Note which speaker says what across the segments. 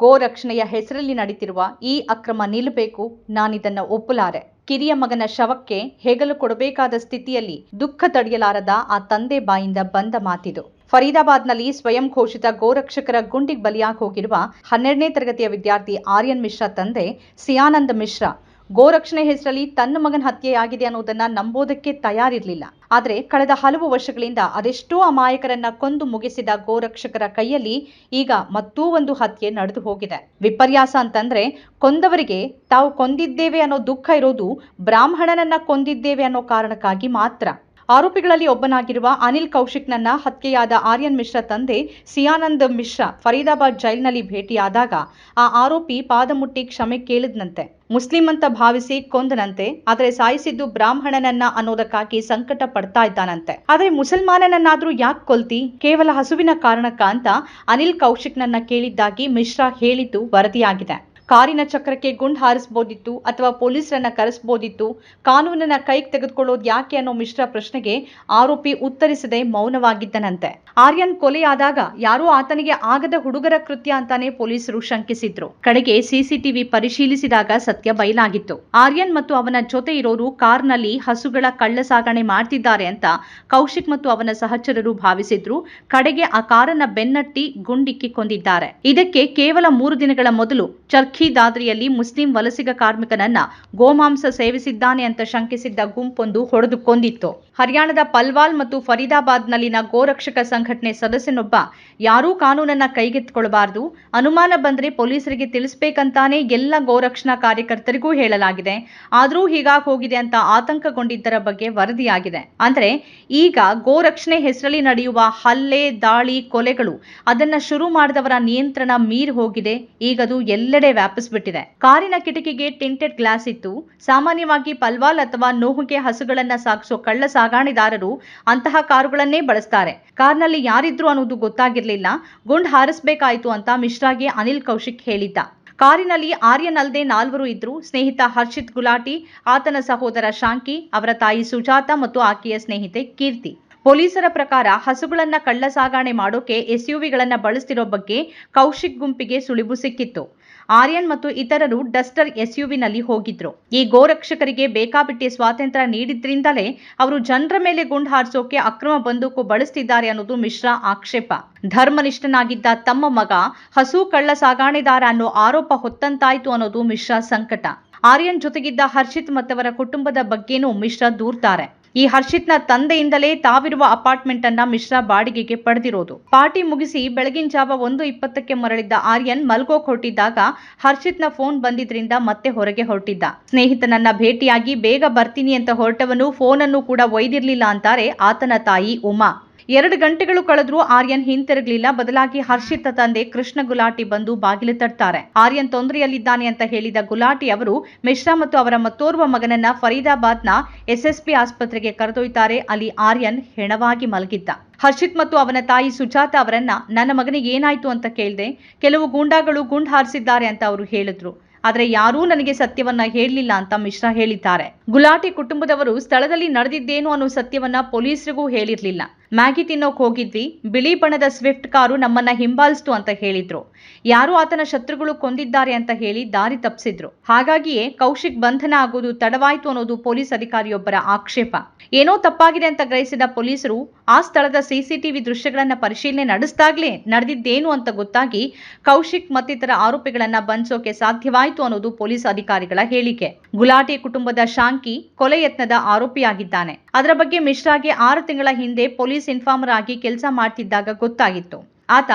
Speaker 1: ಗೋರಕ್ಷಣೆಯ ಹೆಸರಲ್ಲಿ ನಡೀತಿರುವ ಈ ಅಕ್ರಮ ನಿಲ್ಲಬೇಕು, ನಾನಿದನ್ನ ಒಪ್ಪಲಾರೆ. ಕಿರಿಯ ಮಗನ ಶವಕ್ಕೆ ಹೆಗಲು ಕೊಡಬೇಕಾದ ಸ್ಥಿತಿಯಲ್ಲಿ ದುಃಖ ತಡೆಯಲಾರದ ಆ ತಂದೆ ಬಾಯಿಂದ ಬಂದ ಮಾತಿದು. ಫರೀದಾಬಾದ್ನಲ್ಲಿ ಸ್ವಯಂ ಘೋಷಿತ ಗೋರಕ್ಷಕರ ಗುಂಡಿಗೆ ಬಲಿಯಾಗಿ ಹೋಗಿರುವ ಹನ್ನೆರಡನೇ ತರಗತಿಯ ವಿದ್ಯಾರ್ಥಿ ಆರ್ಯನ್ ಮಿಶ್ರಾ ತಂದೆ ಸಿಯಾನಂದ ಮಿಶ್ರಾ ಗೋರಕ್ಷಣೆ ಹೆಸರಲ್ಲಿ ತನ್ನ ಮಗನ ಹತ್ಯೆಯಾಗಿದೆ ಅನ್ನೋದನ್ನ ನಂಬೋದಕ್ಕೆ ತಯಾರಿರಲಿಲ್ಲ. ಆದರೆ ಕಳೆದ ಹಲವು ವರ್ಷಗಳಿಂದ ಅದೆಷ್ಟೋ ಅಮಾಯಕರನ್ನ ಕೊಂದು ಮುಗಿಸಿದ ಗೋರಕ್ಷಕರ ಕೈಯಲ್ಲಿ ಈಗ ಮತ್ತೂ ಒಂದು ಹತ್ಯೆ ನಡೆದು ಹೋಗಿದೆ. ವಿಪರ್ಯಾಸ ಅಂತಂದ್ರೆ ಕೊಂದವರಿಗೆ ತಾವು ಕೊಂದಿದ್ದೇವೆ ಅನ್ನೋ ದುಃಖ ಇರೋದು ಬ್ರಾಹ್ಮಣನನ್ನ ಕೊಂದಿದ್ದೇವೆ ಅನ್ನೋ ಕಾರಣಕ್ಕಾಗಿ ಮಾತ್ರ. ಆರೋಪಿಗಳಲ್ಲಿ ಒಬ್ಬನಾಗಿರುವ ಅನಿಲ್ ಕೌಶಿಕ್ನನ್ನ ಹತ್ಯೆಯಾದ ಆರ್ಯನ್ ಮಿಶ್ರಾ ತಂದೆ ಸಿಯಾನಂದ್ ಮಿಶ್ರಾ ಫರೀದಾಬಾದ್ ಜೈಲ್ನಲ್ಲಿ ಭೇಟಿಯಾದಾಗ ಆ ಆರೋಪಿ ಪಾದ ಮುಟ್ಟಿ ಕ್ಷಮೆ ಕೇಳಿದ್ನಂತೆ. ಮುಸ್ಲಿಂ ಅಂತ ಭಾವಿಸಿ ಕೊಂದನಂತೆ, ಆದರೆ ಸಾಯಿಸಿದ್ದು ಬ್ರಾಹ್ಮಣನನ್ನ ಅನ್ನೋದಕ್ಕಾಗಿ ಸಂಕಟ ಪಡ್ತಾ ಇದ್ದಾನಂತೆ. ಆದರೆ ಮುಸಲ್ಮಾನನನ್ನಾದ್ರೂ ಯಾಕೆ ಕೊಲ್ತಿ? ಕೇವಲ ಹಸುವಿನ ಕಾರಣಕ್ಕ ಅಂತ ಅನಿಲ್ ಕೌಶಿಕ್ನನ್ನ ಕೇಳಿದ್ದಾಗಿ ಮಿಶ್ರಾ ಹೇಳಿದ್ದು ವರದಿಯಾಗಿದೆ. ಕಾರಿನ ಚಕ್ರಕ್ಕೆ ಗುಂಡು ಹಾರಿಸ್ಬೋದಿತ್ತು ಅಥವಾ ಪೊಲೀಸರನ್ನ ಕರೆಸ್ಬೋದಿತ್ತು? ಕಾನೂನನ್ನ ಕೈಗೆ ತೆಗೆದುಕೊಳ್ಳೋದು ಯಾಕೆ ಅನ್ನೋ ಮಿಶ್ರ ಪ್ರಶ್ನೆಗೆ ಆರೋಪಿ ಉತ್ತರಿಸದೆ ಮೌನವಾಗಿದ್ದನಂತೆ. ಆರ್ಯನ್ ಕೊಲೆಯಾದಾಗ ಯಾರೋ ಆತನಿಗೆ ಆಗದ ಹುಡುಗರ ಕೃತ್ಯ ಅಂತಾನೆ ಪೊಲೀಸರು ಶಂಕಿಸಿದ್ರು. ಕಡೆಗೆ ಸಿಸಿಟಿವಿ ಪರಿಶೀಲಿಸಿದಾಗ ಸತ್ಯ ಬಯಲಾಗಿತ್ತು. ಆರ್ಯನ್ ಮತ್ತು ಅವನ ಜೊತೆ ಇರೋರು ಕಾರ್ನಲ್ಲಿ ಹಸುಗಳ ಕಳ್ಳ ಸಾಗಣೆ ಮಾಡ್ತಿದ್ದಾರೆ ಅಂತ ಕೌಶಿಕ್ ಮತ್ತು ಅವನ ಸಹಚರರು ಭಾವಿಸಿದ್ರು. ಕಡೆಗೆ ಆ ಕಾರನ್ನ ಬೆನ್ನಟ್ಟಿ ಗುಂಡಿಕ್ಕಿ ಕೊಂದಿದ್ದಾರೆ ಇದಕ್ಕೆ ಕೇವಲ ಮೂರು ದಿನಗಳ ಮೊದಲು ಚರ್ಖಿ ದಾದ್ರಿಯಲ್ಲಿ ಮುಸ್ಲಿಂ ವಲಸಿಗ ಕಾರ್ಮಿಕನನ್ನ ಗೋಮಾಂಸ ಸೇವಿಸಿದ್ದಾನೆ ಅಂತ ಶಂಕಿಸಿದ್ದ ಗುಂಪೊಂದು ಹೊಡೆದು ಕೊಂದಿತ್ತು ಹರಿಯಾಣದ ಪಲ್ವಾಲ್ ಮತ್ತು ಫರೀದಾಬಾದ್ನಲ್ಲಿನ ಗೋರಕ್ಷಕ ಸಂಘಟನೆ ಸದಸ್ಯನೊಬ್ಬ, ಯಾರೂ ಕಾನೂನನ್ನ ಕೈಗೆತ್ತಿಕೊಳ್ಳಬಾರದು. ಅನುಮಾನ ಬಂದ್ರೆ ಪೊಲೀಸರಿಗೆ ತಿಳಿಸ್ಬೇಕಂತಾನೆ ಎಲ್ಲ ಗೋರಕ್ಷಣಾ ಕಾರ್ಯಕರ್ತರಿಗೂ ಹೇಳಲಾಗಿದೆ. ಆದರೂ ಹೀಗಾಗಿ ಹೋಗಿದೆ ಅಂತ ಆತಂಕಗೊಂಡಿದ್ದರ ಬಗ್ಗೆ ವರದಿಯಾಗಿದೆ. ಅಂದ್ರೆ ಈಗ ಗೋರಕ್ಷಣೆ ಹೆಸರಲ್ಲಿ ನಡೆಯುವ ಹಲ್ಲೆ, ದಾಳಿ, ಕೊಲೆಗಳು, ಅದನ್ನ ಶುರು ಮಾಡಿದವರ ನಿಯಂತ್ರಣ ಮೀರಿ ಹೋಗಿದೆ. ಈಗ ಅದು ಎಲ್ಲೆಡೆ ವ್ಯಾಪಿಸ್ಬಿಟ್ಟಿದೆ. ಕಾರಿನ ಕಿಟಕಿಗೆ ಟಿಂಟೆಡ್ ಗ್ಲಾಸ್ ಇತ್ತು. ಸಾಮಾನ್ಯವಾಗಿ ಪಲ್ವಾಲ್ ಅಥವಾ ನೋಹುಗೆ ಹಸುಗಳನ್ನ ಸಾಗಿಸೋ ಕಳ್ಳ ಸಾಗಾಣಿದಾರರು ಅಂತಹ ಕಾರುಗಳನ್ನೇ ಬಳಸ್ತಾರೆ. ಕಾರ್ನಲ್ಲಿ ಯಾರಿದ್ರು ಅನ್ನೋದು ಗೊತ್ತಾಗಿರ್ಲಿಲ್ಲ. ಗುಂಡ್ ಹಾರಿಸ್ಬೇಕಾಯ್ತು ಅಂತ ಮಿಶ್ರಾಗೆ ಅನಿಲ್ ಕೌಶಿಕ್ ಹೇಳಿದ್ದ. ಕಾರಿನಲ್ಲಿ ಆರ್ಯನ್ ಅಲ್ದೆ ನಾಲ್ವರು ಇದ್ರು. ಸ್ನೇಹಿತ ಹರ್ಷಿತ್ ಗುಲಾಟಿ, ಆತನ ಸಹೋದರ ಶಾಂಕಿ, ಅವರ ತಾಯಿ ಸುಜಾತ ಮತ್ತು ಆಕೆಯ ಸ್ನೇಹಿತೆ ಕೀರ್ತಿ. ಪೊಲೀಸರ ಪ್ರಕಾರ ಹಸುಗಳನ್ನ ಕಳ್ಳ ಸಾಗಾಣೆ ಮಾಡೋಕೆ ಎಸ್ಯುವಿಗಳನ್ನ ಬಳಸ್ತಿರೋ ಬಗ್ಗೆ ಕೌಶಿಕ್ ಗುಂಪಿಗೆ ಸುಳಿವು ಸಿಕ್ಕಿತ್ತು. ಆರ್ಯನ್ ಮತ್ತು ಇತರರು ಡಸ್ಟರ್ ಎಸ್ಯುವಿನಲ್ಲಿ ಹೋಗಿದ್ರು. ಈ ಗೋರಕ್ಷಕರಿಗೆ ಬೇಕಾಬಿಟ್ಟಿ ಸ್ವಾತಂತ್ರ್ಯ ನೀಡಿದ್ರಿಂದಲೇ ಅವರು ಜನರ ಮೇಲೆ ಗುಂಡು ಹಾರಿಸೋಕೆ ಅಕ್ರಮ ಬಂದೂಕು ಬಳಸ್ತಿದ್ದಾರೆ ಅನ್ನೋದು ಮಿಶ್ರಾ ಆಕ್ಷೇಪ. ಧರ್ಮನಿಷ್ಠನಾಗಿದ್ದ ತಮ್ಮ ಮಗ ಹಸು ಕಳ್ಳ ಸಾಗಾಣೆದಾರ ಅನ್ನೋ ಆರೋಪ ಹೊತ್ತಂತಾಯ್ತು ಅನ್ನೋದು ಮಿಶ್ರಾ ಸಂಕಟ. ಆರ್ಯನ್ ಜೊತೆಗಿದ್ದ ಹರ್ಷಿತ್ ಮತ್ತವರ ಕುಟುಂಬದ ಬಗ್ಗೆನೂ ಮಿಶ್ರಾ ದೂರ್ತಾರೆ. ಈ ಹರ್ಷಿತ್ನ ತಂದೆಯಿಂದಲೇ ತಾವಿರುವ ಅಪಾರ್ಟ್ಮೆಂಟ್ ಅನ್ನ ಮಿಶ್ರಾ ಬಾಡಿಗೆಗೆ ಪಡೆದಿರೋದು. ಪಾರ್ಟಿ ಮುಗಿಸಿ ಬೆಳಗಿನ ಜಾವ ಒಂದು ಇಪ್ಪತ್ತಕ್ಕೆ ಮರಳಿದ್ದ ಆರ್ಯನ್ ಮಲ್ಗೋಕ್ ಹೊರಟಿದ್ದಾಗ ಹರ್ಷಿತ್ನ ಫೋನ್ ಬಂದಿದ್ರಿಂದ ಮತ್ತೆ ಹೊರಗೆ ಹೊರಟಿದ್ದ. ಸ್ನೇಹಿತನನ್ನ ಭೇಟಿಯಾಗಿ ಬೇಗ ಬರ್ತೀನಿ ಅಂತ ಹೊರಟವನು, ಫೋನನ್ನು ಕೂಡ ಒಯ್ದಿರ್ಲಿಲ್ಲ ಅಂತಾರೆ ಆತನ ತಾಯಿ ಉಮಾ. ಎರಡು ಗಂಟೆಗಳು ಕಳೆದ್ರೂ ಆರ್ಯನ್ ಹಿಂತಿರುಗಲಿಲ್ಲ. ಬದಲಾಗಿ ಹರ್ಷಿತ ತಂದೆ ಕೃಷ್ಣ ಗುಲಾಟಿ ಬಂದು ಬಾಗಿಲು ತಟ್ತಾರೆ. ಆರ್ಯನ್ ತೊಂದರೆಯಲ್ಲಿದ್ದಾನೆ ಅಂತ ಹೇಳಿದ ಗುಲಾಟಿ ಅವರು ಮಿಶ್ರಾ ಮತ್ತು ಅವರ ಮತ್ತೋರ್ವ ಮಗನನ್ನ ಫರೀದಾಬಾದ್ನ ಎಸ್ಎಸ್ಪಿ ಆಸ್ಪತ್ರೆಗೆ ಕರೆದೊಯ್ತಾರೆ. ಅಲ್ಲಿ ಆರ್ಯನ್ ಹೆಣವಾಗಿ ಮಲಗಿದ್ದ. ಹರ್ಷಿತ್ ಮತ್ತು ಅವನ ತಾಯಿ ಸುಜಾತ ಅವರನ್ನ, ನನ್ನ ಮಗನಿಗೆ ಏನಾಯ್ತು? ಅಂತ ಕೇಳಿದೆ, ಕೆಲವು ಗೂಂಡಾಗಳು ಗುಂಡ್ ಹಾರಿಸಿದ್ದಾರೆ ಅಂತ ಅವರು ಹೇಳಿದ್ರು. ಆದರೆ ಯಾರೂ ನನಗೆ ಸತ್ಯವನ್ನ ಹೇಳಲಿಲ್ಲ ಅಂತ ಮಿಶ್ರಾ ಹೇಳಿದ್ದಾರೆ. ಗುಲಾಟಿ ಕುಟುಂಬದವರು ಸ್ಥಳದಲ್ಲಿ ನಡೆದಿದ್ದೇನು ಅನ್ನೋ ಸತ್ಯವನ್ನ ಪೊಲೀಸರಿಗೂ ಹೇಳಿರ್ಲಿಲ್ಲ. ಮ್ಯಾಗಿ ತಿನ್ನೋಕ್ ಹೋಗಿದ್ವಿ, ಬಿಳಿ ಬಣ್ಣದ ಸ್ವಿಫ್ಟ್ ಕಾರು ನಮ್ಮನ್ನ ಹಿಂಬಾಲಿಸ್ತು ಅಂತ ಹೇಳಿದ್ರು. ಯಾರು ಆತನ ಶತ್ರುಗಳು ಕೊಂದಿದ್ದಾರೆ ಅಂತ ಹೇಳಿ ದಾರಿ ತಪ್ಪಿಸಿದ್ರು. ಹಾಗಾಗಿಯೇ ಕೌಶಿಕ್ ಬಂಧನ ಆಗೋದು ತಡವಾಯ್ತು ಅನ್ನೋದು ಪೊಲೀಸ್ ಅಧಿಕಾರಿಯೊಬ್ಬರ ಆಕ್ಷೇಪ. ಏನೋ ತಪ್ಪಾಗಿದೆ ಅಂತ ಗ್ರಹಿಸಿದ ಪೊಲೀಸರು, ಆ ಸ್ಥಳದ ಸಿಸಿಟಿವಿ ದೃಶ್ಯಗಳನ್ನ ಪರಿಶೀಲನೆ ನಡೆಸಿದಾಗಲೇ ನಡೆದಿದ್ದೇನು ಅಂತ ಗೊತ್ತಾಗಿ ಕೌಶಿಕ್ ಮತ್ತಿತರ ಆರೋಪಿಗಳನ್ನ ಬಂಧಿಸೋಕೆ ಸಾಧ್ಯವಾಯಿತು ಅನ್ನೋದು ಪೊಲೀಸ್ ಅಧಿಕಾರಿಗಳ ಹೇಳಿಕೆ. ಗುಲಾಟಿ ಕುಟುಂಬದ ಶಾಂಕಿ ಕೊಲೆ ಯತ್ನದ ಆರೋಪಿಯಾಗಿದ್ದಾನೆ. ಅದರ ಬಗ್ಗೆ ಮಿಶ್ರಾಗೆ ಆರು ತಿಂಗಳ ಹಿಂದೆ ಪೊಲೀಸ್ ಇನ್ಫಾರ್ಮರ್ ಆಗಿ ಕೆಲಸ ಮಾಡ್ತಿದ್ದಾಗ ಗೊತ್ತಾಗಿತ್ತು. ಆತ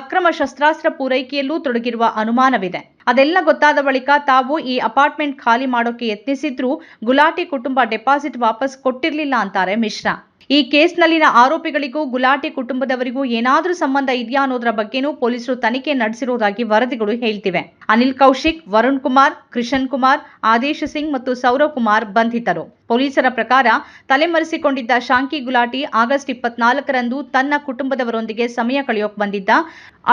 Speaker 1: ಅಕ್ರಮ ಶಸ್ತ್ರಾಸ್ತ್ರ ಪೂರೈಕೆಯಲ್ಲೂ ತೊಡಗಿರುವ ಅನುಮಾನವಿದೆ. ಅದೆಲ್ಲ ಗೊತ್ತಾದ ಬಳಿಕ ತಾವು ಈ ಅಪಾರ್ಟ್ಮೆಂಟ್ ಖಾಲಿ ಮಾಡೋಕೆ ಯತ್ನಿಸಿದ್ರೂ ಗುಲಾಟಿ ಕುಟುಂಬ ಡೆಪಾಸಿಟ್ ವಾಪಸ್ ಕೊಟ್ಟಿರಲಿಲ್ಲ ಅಂತಾರೆ ಮಿಶ್ರಾ. ಈ ಕೇಸ್ನಲ್ಲಿನ ಆರೋಪಿಗಳಿಗೂ ಗುಲಾಟಿ ಕುಟುಂಬದವರಿಗೂ ಏನಾದರೂ ಸಂಬಂಧ ಇದೆಯಾ ಅನ್ನೋದರ ಬಗ್ಗೆನೂ ಪೊಲೀಸರು ತನಿಖೆ ನಡೆಸಿರುವುದಾಗಿ ವರದಿಗಳು ಹೇಳ್ತಿವೆ. ಅನಿಲ್ ಕೌಶಿಕ್, ವರುಣ್ ಕುಮಾರ್ ಕೃಷನ್ ಕುಮಾರ್, ಆದೇಶ್ ಸಿಂಗ್ ಮತ್ತು ಸೌರವ್ ಕುಮಾರ್ ಬಂಧಿತರು. ಪೊಲೀಸರ ಪ್ರಕಾರ ತಲೆಮರೆಸಿಕೊಂಡಿದ್ದ ಶಾಂಕಿ ಗುಲಾಟಿ ಆಗಸ್ಟ್ ಇಪ್ಪತ್ನಾಲ್ಕರಂದು ತನ್ನ ಕುಟುಂಬದವರೊಂದಿಗೆ ಸಮಯ ಕಳೆಯೋಕೆ ಬಂದಿದ್ದ.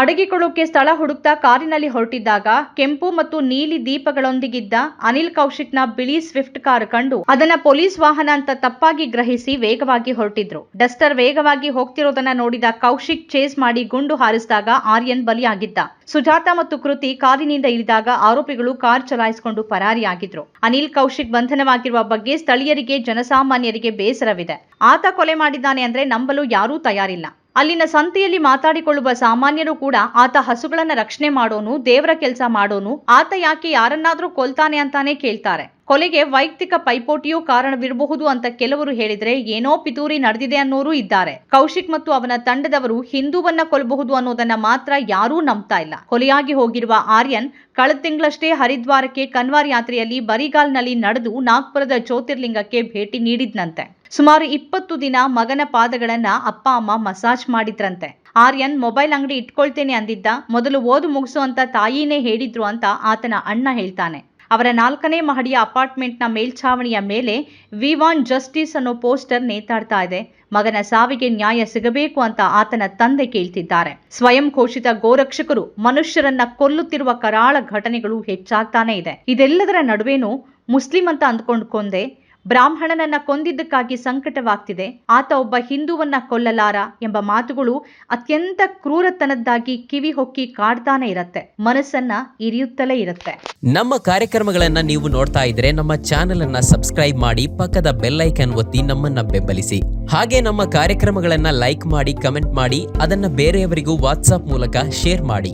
Speaker 1: ಅಡಗಿಕೊಳ್ಳೋಕೆ ಸ್ಥಳ ಹುಡುಕ್ತಾ ಕಾರಿನಲ್ಲಿ ಹೊರಟಿದ್ದಾಗ ಕೆಂಪು ಮತ್ತು ನೀಲಿ ದೀಪಗಳೊಂದಿಗಿದ್ದ ಅನಿಲ್ ಕೌಶಿಕ್ನ ಬಿಳಿ ಸ್ವಿಫ್ಟ್ ಕಾರ್ ಕಂಡು ಅದನ್ನ ಪೊಲೀಸ್ ವಾಹನ ಅಂತ ತಪ್ಪಾಗಿ ಗ್ರಹಿಸಿ ವೇಗವಾಗಿ ಹೊರಟಿದ್ರು. ಡಸ್ಟರ್ ವೇಗವಾಗಿ ಹೋಗ್ತಿರೋದನ್ನ ನೋಡಿದ ಕೌಶಿಕ್ ಚೇಸ್ ಮಾಡಿ ಗುಂಡು ಹಾರಿಸಿದಾಗ ಆರ್ಯನ್ ಬಲಿಯಾಗಿದ್ದ. ಸುಜಾತ ಮತ್ತು ಕೃತಿ ಕಾರಿನಿಂದ ಇಳಿದಾಗ ಆರೋಪಿಗಳು ಕಾರ್ ಚಲಾಯಿಸಿಕೊಂಡು ಪರಾರಿಯಾಗಿದ್ರು. ಅನಿಲ್ ಕೌಶಿಕ್ ಬಂಧನವಾಗಿರುವ ಬಗ್ಗೆ ಸ್ಥಳೀಯರಿಗೆ, ಜನಸಾಮಾನ್ಯರಿಗೆ ಬೇಸರವಿದೆ. ಆತ ಕೊಲೆ ಮಾಡಿದ್ದಾನೆ ಅಂದ್ರೆ ನಂಬಲು ಯಾರೂ ತಯಾರಿಲ್ಲ. ಅಲ್ಲಿನ ಸಂತೆಯಲ್ಲಿ ಮಾತಾಡಿಕೊಳ್ಳುವ ಸಾಮಾನ್ಯರು ಕೂಡ ಆತ ಹಸುಗಳನ್ನ ರಕ್ಷಣೆ ಮಾಡೋನು, ದೇವರ ಕೆಲಸ ಮಾಡೋನು, ಆತ ಯಾಕೆ ಯಾರನ್ನಾದ್ರೂ ಕೊಲ್ತಾನೆ ಅಂತಾನೆ ಕೇಳ್ತಾರೆ. ಕೊಲೆಗೆ ವೈಯಕ್ತಿಕ ಪೈಪೋಟಿಯೂ ಕಾರಣವಿರಬಹುದು ಅಂತ ಕೆಲವರು ಹೇಳಿದ್ರೆ, ಏನೋ ಪಿತೂರಿ ನಡೆದಿದೆ ಅನ್ನೋರು ಇದ್ದಾರೆ. ಕೌಶಿಕ್ ಮತ್ತು ಅವನ ತಂಡದವರು ಹಿಂದೂವನ್ನ ಕೊಲ್ಲಬಹುದು ಅನ್ನೋದನ್ನ ಮಾತ್ರ ಯಾರೂ ನಂಬ್ತಾ ಇಲ್ಲ. ಕೊಲೆಯಾಗಿ ಹೋಗಿರುವ ಆರ್ಯನ್ ಕಳೆದ ತಿಂಗಳಷ್ಟೇ ಹರಿದ್ವಾರಕ್ಕೆ ಕನ್ವಾರ್ ಯಾತ್ರೆಯಲ್ಲಿ ಬರಿಗಾಲ್ನಲ್ಲಿ ನಡೆದು ನಾಗ್ಪುರದ ಜ್ಯೋತಿರ್ಲಿಂಗಕ್ಕೆ ಭೇಟಿ ನೀಡಿದ್ನಂತೆ. ಸುಮಾರು ಇಪ್ಪತ್ತು ದಿನ ಮಗನ ಪಾದಗಳನ್ನ ಅಪ್ಪ, ಅಮ್ಮ ಮಸಾಜ್ ಮಾಡಿದ್ರಂತೆ. ಆರ್ಯನ್, ಮೊಬೈಲ್ ಅಂಗಡಿ ಇಟ್ಕೊಳ್ತೇನೆ ಅಂದಿದ್ದ, ಮೊದಲು ಓದು ಮುಗಿಸು ಅಂತ ತಾಯಿನೇ ಹೇಳಿದ್ರು ಅಂತ ಆತನ ಅಣ್ಣ ಹೇಳ್ತಾನೆ. ಅವರ ನಾಲ್ಕನೇ ಮಹಡಿಯ ಅಪಾರ್ಟ್ಮೆಂಟ್ನ ಮೇಲ್ಛಾವಣಿಯ ಮೇಲೆ, ವಿ ವಾನ್ ಜಸ್ಟಿಸ್ ಅನ್ನೋ ಪೋಸ್ಟರ್ ನೇತಾಡ್ತಾ ಇದೆ. ಮಗನ ಸಾವಿಗೆ ನ್ಯಾಯ ಸಿಗಬೇಕು ಅಂತ ಆತನ ತಂದೆ ಕೇಳ್ತಿದ್ದಾರೆ. ಸ್ವಯಂ ಘೋಷಿತ ಗೋರಕ್ಷಕರು ಮನುಷ್ಯರನ್ನ ಕೊಲ್ಲುತ್ತಿರುವ ಕರಾಳ ಘಟನೆಗಳು ಹೆಚ್ಚಾಗ್ತಾನೆ ಇದೆ. ಇದೆಲ್ಲದರ ನಡುವೆನೂ ಮುಸ್ಲಿಂ ಅಂತ ಅಂದ್ಕೊಂಡು ಕೊಂದೆ ಬ್ರಾಹ್ಮಣನನ್ನ ಕೊಂದಿದ್ದಕ್ಕಾಗಿ ಸಂಕಟವಾಗ್ತಿದೆ. ಆತ ಒಬ್ಬ ಹಿಂದುವನ್ನ ಕೊಲ್ಲಲಾರ ಎಂಬ ಮಾತುಗಳು ಅತ್ಯಂತ ಕ್ರೂರತನದ್ದಾಗಿ ಕಿವಿ ಹೊಕ್ಕಿ ಕಾಡ್ತಾನೆ ಇರತ್ತೆ. ಮನಸ್ಸನ್ನ ಇರಿಯುತ್ತಲೇ ಇರುತ್ತೆ.
Speaker 2: ನಮ್ಮ ಕಾರ್ಯಕ್ರಮಗಳನ್ನ ನೀವು ನೋಡ್ತಾ ಇದ್ರೆ ನಮ್ಮ ಚಾನೆಲ್ ಅನ್ನ ಸಬ್ಸ್ಕ್ರೈಬ್ ಮಾಡಿ ಪಕ್ಕದ ಬೆಲ್ಲೈಕನ್ ಒತ್ತಿ ನಮ್ಮನ್ನ ಬೆಂಬಲಿಸಿ. ಹಾಗೆ ನಮ್ಮ ಕಾರ್ಯಕ್ರಮಗಳನ್ನ ಲೈಕ್ ಮಾಡಿ, ಕಮೆಂಟ್ ಮಾಡಿ, ಅದನ್ನ ಬೇರೆಯವರಿಗೂ ವಾಟ್ಸ್ಆಪ್ ಮೂಲಕ ಶೇರ್ ಮಾಡಿ.